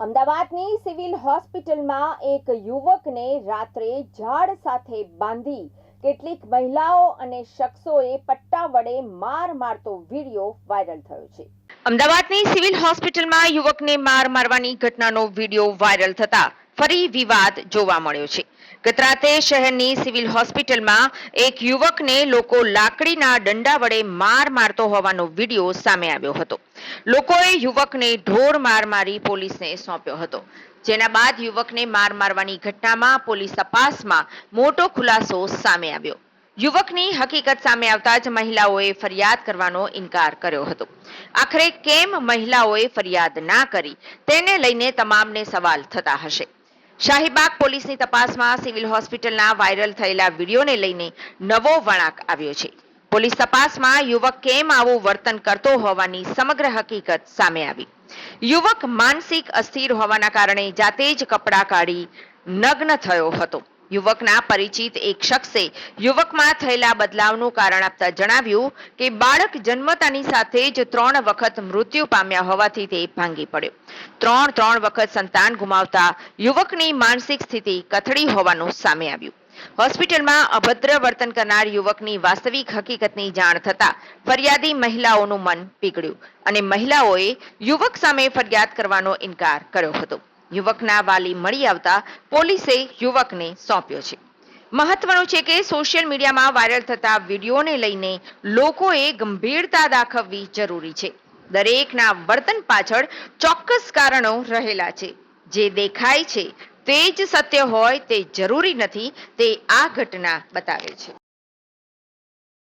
અમદાવાદની સિવિલ હોસ્પિટલમાં એક યુવકને રાત્રે ઝાડ સાથે બાંધી કેટલીક મહિલાઓ અને શખ્સોએ પટ્ટા વડે માર મારતો વીડિયો વાયરલ થયો છે. અમદાવાદની સિવિલ હોસ્પિટલમાં યુવકને માર મારવાની ઘટનાનો વીડિયો વાયરલ થતા ફરી વિવાદ જોવા મળ્યો છે. ગતરાતે શહેરની સિવિલ હોસ્પિટલમાં એક યુવકને લોકો લાકડીના દંડા વડે માર મારતો હોવાનો વીડિયો સામે આવ્યો હતો. લોકોએ યુવકને ઢોર માર મારી પોલીસને સોંપ્યો હતો. જેના બાદ યુવકને માર મારવાની ઘટનામાં પોલીસ તપાસમાં મોટો ખુલાસો સામે આવ્યો. યુવકની હકીકત સામે આવતા જ મહિલાઓએ ફરિયાદ કરવાનો ઇનકાર કર્યો હતો. આખરે કેમ મહિલાઓએ ફરિયાદ ના કરી તેને લઈને તમામને સવાલ થતા હશે. શાહીબાગ પોલીસની તપાસમાં સિવિલ હોસ્પિટલના વાયરલ થયેલા વિડીયોને લઈને નવો વળાંક આવ્યો છે. પોલીસ તપાસમાં યુવક કેમ આવું વર્તન કરતો હોવાની સમગ્ર હકીકત સામે આવી. યુવક માનસિક અસ્થિર હોવાના કારણે જાતે જ કપડાં કાઢી નગ્ન થયો હતો. યુવકના પરિચિત એક શખ્સે યુવકમાં થયેલા બદલાવનું કારણ આપતા જણાવ્યું કે બાળક જન્મતાની સાથે જ ત્રણ વખત મૃત્યુ પામ્યા હોવાથી તે ભાંગી પડ્યો. ત્રણ ત્રણ વખત સંતાન ગુમાવતા યુવકની માનસિક સ્થિતિ કથળી હોવાનું સામે આવ્યું. હોસ્પિટલમાં અભદ્ર વર્તન કરનાર યુવકની વાસ્તવિક હકીકતની જાણ થતા ફરિયાદી મહિલાઓનું મન પીગળ્યું અને મહિલાઓએ યુવક સામે ફરિયાદ કરવાનો ઇનકાર કર્યો હતો. યુવકના વાલી મળી આવતા પોલીસે યુવકને સોંપ્યો છે. મહત્વનું છે કે સોશિયલ મીડિયામાં વાયરલ થતા વિડીયોને લઈને લોકોએ ગંભીરતા દાખવવી જરૂરી છે. દરેકના વર્તન પાછળ ચોક્કસ કારણો રહેલા છે. જે દેખાય છે તે જ સત્ય હોય તે જરૂરી નથી તે આ ઘટના બતાવે છે.